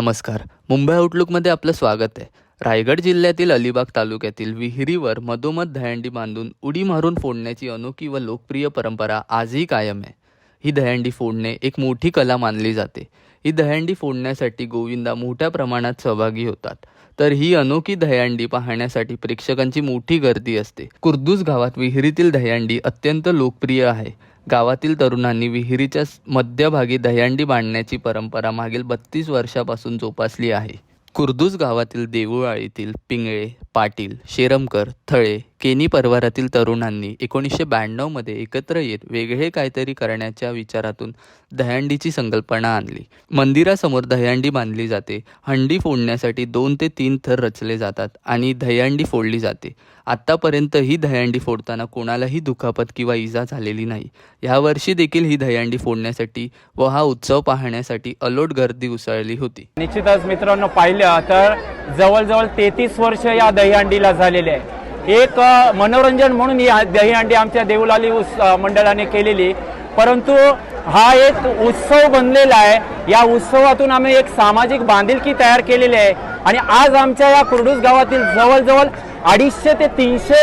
नमस्कार. मुंबई आउटलुकमध्ये आपलं स्वागत आहे. रायगड जिल्ह्यातील अलिबाग तालुक्यातील विहिरीवर मधोमध दहंडी बांधून उडी मारून फोडण्याची अनोखी व लोकप्रिय परंपरा आजही कायम आहे. ही दहंडी फोडणे एक मोठी कला मानली जाते. ही दहंडी फोडण्यासाठी गोविंदा मोठ्या प्रमाणात सहभागी होतात. तर ही अनोखी दहंडी पाहण्यासाठी प्रेक्षकांची मोठी गर्दी असते. कुर्दूस गावात विहिरीतील दहंडी अत्यंत लोकप्रिय आहे. गावातील तरुणांनी विहिरीच्या मध्यभागी दह्यांडी बांधण्याची परंपरा मागील बत्तीस वर्षापासून जोपासली आहे. कुर्दूस गावातील देऊळाळीतील पिंगळे पाटील शेरमकर थळे केनी परिवारातील तरुणांनी एकोणीसशे ब्याण्णवमध्ये एकत्र येत वेगळे काहीतरी करण्याच्या विचारातून दह्यांडीची संकल्पना आणली. मंदिरासमोर दह्यांडी बांधली जाते. हंडी फोडण्यासाठी दोन ते तीन थर रचले जातात आणि दह्यांडी फोडली जाते. आत्तापर्यंत ही दह्यांडी फोडताना कोणालाही दुखापत किंवा इजा झालेली नाही. यावर्षी देखील ही दह्यांडी फोडण्यासाठी व हा उत्सव पाहण्यासाठी अलोट गर्दी उसळली होती. निश्चितच मित्रांनो पाहिलं तर जवळजवळ तेहतीस वर्ष या दहीहंडीला झालेले आहे. एक मनोरंजन म्हणून ही दहीहंडी आमच्या देऊलाली उस मंडळाने केलेली. परंतु हा एक उत्सव बनलेला आहे. या उत्सवातून आम्ही एक सामाजिक बांधिलकी तयार केलेली आहे. आणि आज आमच्या या कुर्डूस गावातील जवळजवळ अडीचशे ते तीनशे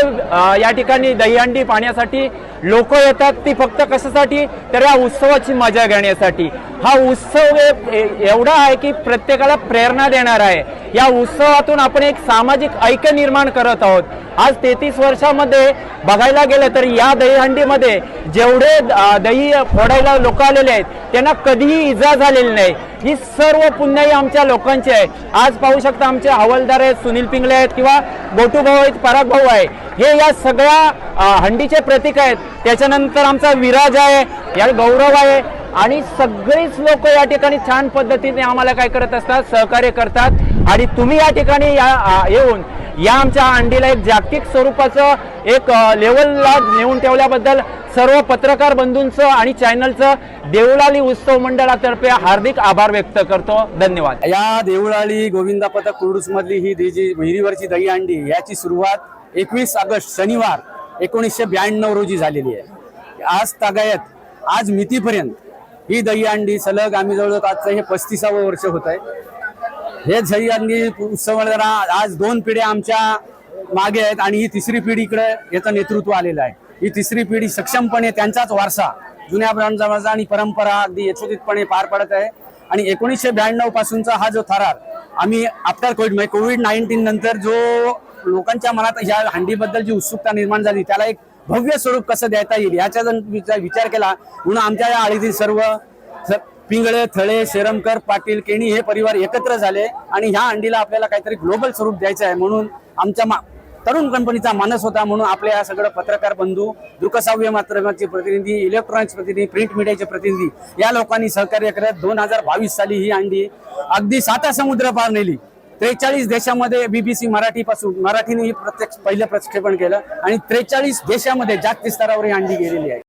या ठिकाणी दहीहंडी पाहण्यासाठी लोक येतात. ती फक्त कशासाठी? तर या उत्सवाची मजा घेण्यासाठी. हा उत्सव ए- एवढा आहे की प्रत्येकाला प्रेरणा देणार आहे. या उत्सवातून आपण एक सामाजिक ऐक्य निर्माण करत आहोत. आज तेहतीस वर्षामध्ये बघायला गेलं तर या दहीहंडीमध्ये जेवढे दही फोडायला लोक आलेले आहेत त्यांना कधीही इजा झालेली नाही. ही सर्व पुण्याही आमच्या लोकांची आहे. आज पाहू शकता आमचे हवालदार आहेत सुनील पिंगळे आहेत किंवा गोटू भाऊ आहेत पराग भाऊ आहे. हे या सगळ्या हंडीचे प्रतीक आहेत. त्याच्यानंतर आमचा विराज आहे या गौरव आहे. आणि सगळेच लोक या ठिकाणी छान पद्धतीने आम्हाला काय करत असतात सहकार्य करतात. आणि तुम्ही या ठिकाणी या येऊन या आमच्या अंडीला एक जागतिक स्वरूपाचं एक लेवलला नेऊन ठेवल्याबद्दल सर्व पत्रकार बंधूंचं आणि चॅनलचं देवलाली उत्सव मंडळातर्फे हार्दिक आभार व्यक्त करतो. धन्यवाद. या देवळाली गोविंदा पथक कुर्डूस मधली ही दिजी विहिरीवरची विहिरीवरची दहीहंडी याची सुरुवात एकवीस ऑगस्ट शनिवार एकोणीसशे ब्याण्णव रोजी झालेली आहे. आज तागायत आज मितीपर्यंत ही दहीहंडी सलग आम्ही जवळजवळ आजचं हे पस्तीसावं वर्ष होत आहे. हे दहीहंडी उत्सव आज दोन पिढ्या आमच्या मागे आहेत आणि ही तिसरी पिढी इकडे याचं नेतृत्व आलेलं आहे. ही तिसरी पिढी सक्षमपणे त्यांचाच वारसा जुन्या परंपरा आणि परंपरा अगदी यशोदितपणे पार पडत आहे. आणि एकोणीसशे ब्याण्णव पासूनचा हा जो थरार आम्ही आफ्टर कोविड म्हणजे कोविड नाईन्टीन नंतर जो लोकांच्या मनात ह्या हंडीबद्दल जी उत्सुकता निर्माण झाली त्याला एक भव्य स्वरूप कसं देता येईल याचा जर विचार विचार केला म्हणून आमच्या या आळीतील सर्व स- पिंगळे थळे शेरमकर पाटील केणी हे परिवार एकत्र झाले आणि ह्या अंडीला आपल्याला काहीतरी ग्लोबल स्वरूप द्यायचं आहे म्हणून आमच्या मा- तरुण कंपनीचा मानस होता म्हणून आपल्या या सगळं पत्रकार बंधू दृकसाव्य माध्यमाचे प्रतिनिधी इलेक्ट्रॉनिक्स प्रतिनिधी प्रिंट मीडियाचे प्रतिनिधी या लोकांनी सहकार्य करत दोन हजार बावीस साली ही अंडी अगदी साता समुद्र पार नेली. त्रेचाळीस देशामध्ये बीबीसी मराठी पासून मराठीने ही प्रत्यक्ष पहिलं प्रक्षेपण केलं आणि त्रेचाळीस देशामध्ये जागतिक स्तरावर ही अंडी गेलेली आहे.